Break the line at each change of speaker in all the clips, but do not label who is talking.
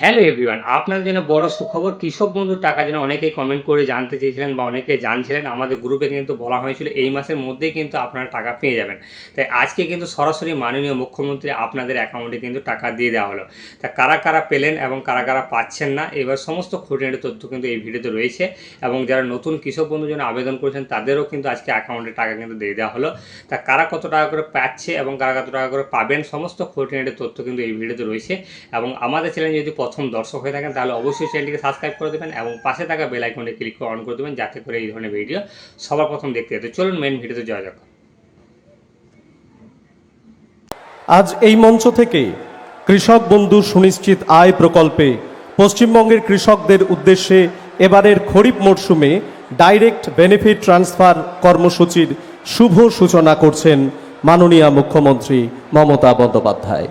Hello everyone আপনাদের জন্য বড় সুখবর, কৃষক বন্ধুর টাকা যেন অনেকেই কমেন্ট করে জানতে চেয়েছিলেন বা অনেকে জানছিলেন, আমাদের গ্রুপে কিন্তু বলা হয়েছিল এই মাসের মধ্যেই কিন্তু আপনারা টাকা পেয়ে যাবেন। তাই আজকে কিন্তু সরাসরি মাননীয় মুখ্যমন্ত্রী আপনাদের অ্যাকাউন্টে কিন্তু টাকা দিয়ে দেওয়া হলো। তা কারা কারা পেলেন এবং কারা কারা পাচ্ছেন না, এবার সমস্ত খুঁটিনাটি তথ্য কিন্তু এই ভিডিওতে রয়েছে এবং যারা নতুন কৃষক বন্ধুর জন্য আবেদন করেছেন, তাদেরও কিন্তু আজকে অ্যাকাউন্টে টাকা কিন্তু দিয়ে দেওয়া হলো। তা কারা কত টাকা করে পাচ্ছে এবং কারা কত টাকা করে পাবেন, সমস্ত খুঁটিনাটি তথ্য কিন্তু এই ভিডিওতে রয়েছে এবং আমাদের চ্যানেল যদি প্রথম দর্শক হয়ে থাকেন, তাহলে অবশ্যই চ্যানেলটিকে সাবস্ক্রাইব করে দেবেন এবং পাশে থাকা বেল আইকনে ক্লিক করে অন করে দেবেন যাতে করে এই ধরনের ভিডিও সবার প্রথম দেখতে যেতে চলুন মেন ভিডিওতে যাওয়া যাক।
আজ এই মঞ্চ থেকে কৃষক বন্ধু সুনিশ্চিত আয় প্রকল্পে পশ্চিমবঙ্গের কৃষকদের উদ্দেশ্যে এবারের খরিফ মরশুমে ডাইরেক্ট বেনিফিট ট্রান্সফার কর্মসূচির শুভ সূচনা করছেন মাননীয় মুখ্যমন্ত্রী মমতা বন্দ্যোপাধ্যায়।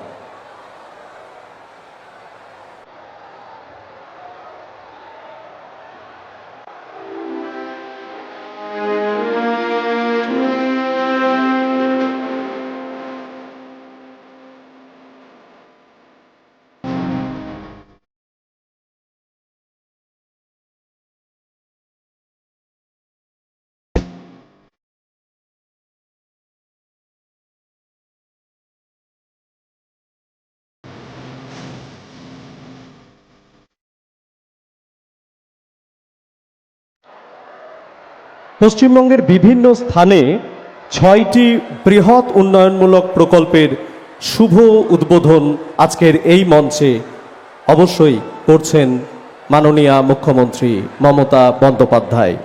পশ্চিমবঙ্গের বিভিন্ন স্থানে ছয়টি বৃহৎ উন্নয়নমূলক প্রকল্পের শুভ উদ্বোধন আজকের এই মঞ্চে অবশ্যই করছেন মাননীয়া মুখ্যমন্ত্রী মমতা বন্দ্যোপাধ্যায়।